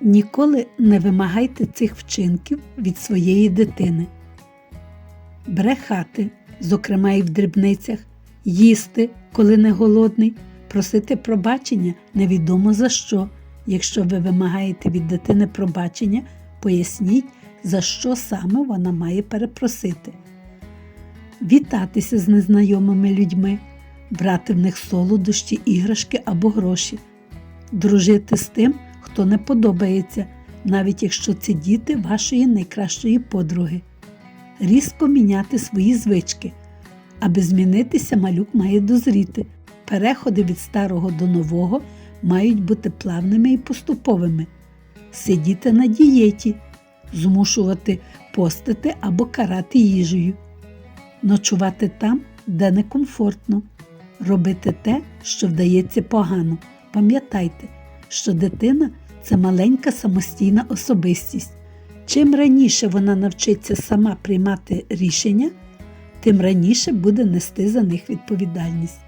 Ніколи не вимагайте цих вчинків від своєї дитини. Брехати, зокрема і в дрібницях, їсти, коли не голодний, просити пробачення невідомо за що. Якщо ви вимагаєте від дитини пробачення, поясніть, за що саме вона має перепросити. Вітатися з незнайомими людьми, брати в них солодощі, іграшки або гроші, дружити з тим, хто не подобається, навіть якщо це діти вашої найкращої подруги. Різко міняти свої звички. Аби змінитися, малюк має дозріти. Переходи від старого до нового мають бути плавними і поступовими. Сидіти на дієті, змушувати постити або карати їжею, ночувати там, де некомфортно, робити те, що вдається погано. Пам'ятайте, що дитина це маленька самостійна особистість. Чим раніше вона навчиться сама приймати рішення, тим раніше буде нести за них відповідальність.